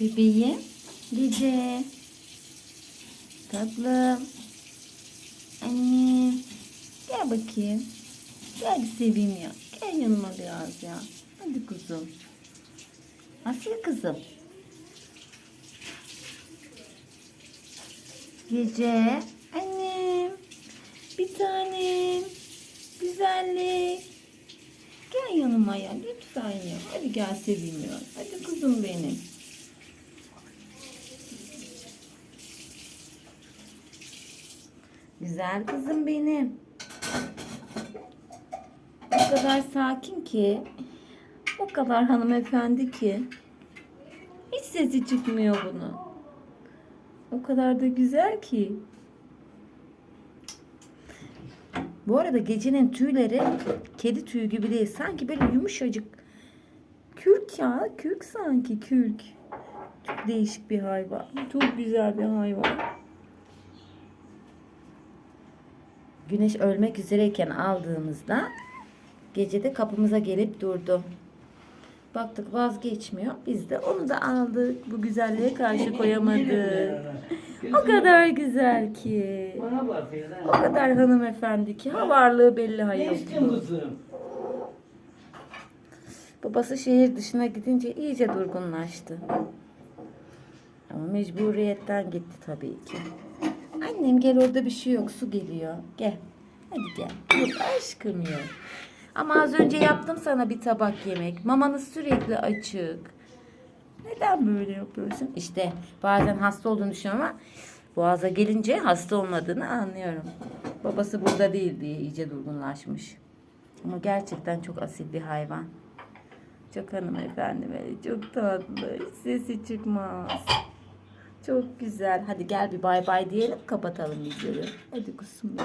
Bebeğim. Gece. Tatlım. Anne. Gel bakayım. Gel seveyim ya. Gel yanıma biraz ya. Hadi kuzum. Asil kızım. Gece. Annem. Bir tanem. Güzellik. Gel yanıma ya lütfen ya. Hadi gel seveyim ya. Hadi kızım benim. Güzel kızım benim. O kadar sakin ki. O kadar hanımefendi ki. Hiç sesi çıkmıyor bunun. O kadar da güzel ki. Bu arada gecenin tüyleri kedi tüyü gibi değil. Sanki böyle yumuşacık. Kürk ya. Kürk sanki kürk. Çok değişik bir hayvan. Çok güzel bir hayvan. Güneş ölmek üzereyken aldığımızda gecede kapımıza gelip durdu. Baktık vazgeçmiyor. Biz de onu da aldık. Bu güzelliğe karşı koyamadık. O kadar güzel ki. O kadar hanımefendi ki. Ha varlığı belli Ne hayır. istiyorsun kızım? Babası şehir dışına gidince iyice durgunlaştı. Ama mecburiyetten gitti tabii ki. Annem gel orada bir şey yok su geliyor. Gel. Hadi gel. Yok aşkım yok. Ama az önce yaptım sana bir tabak yemek. Mamanız sürekli açık. Neden böyle yapıyorsun? İşte bazen hasta olduğunu düşünüyorum ama boğaza gelince hasta olmadığını anlıyorum. Babası burada değil diye iyice durgunlaşmış. Ama gerçekten çok asil bir hayvan. Çok hanımefendi böyle çok tatlı. Hiç sesi çıkmaz. Çok güzel. Hadi gel bir bay bay diyelim kapatalım videoyu. Hadi kusum.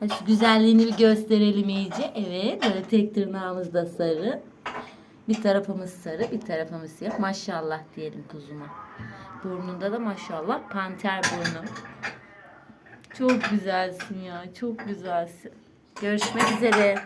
Hadi şu güzelliğini bir gösterelim iyice. Evet böyle tek tırnağımız da sarı. Bir tarafımız sarı bir tarafımız siyah. Maşallah diyelim kuzuma. Burnunda da maşallah panter burnu. Çok güzelsin ya çok güzelsin. Görüşmek üzere.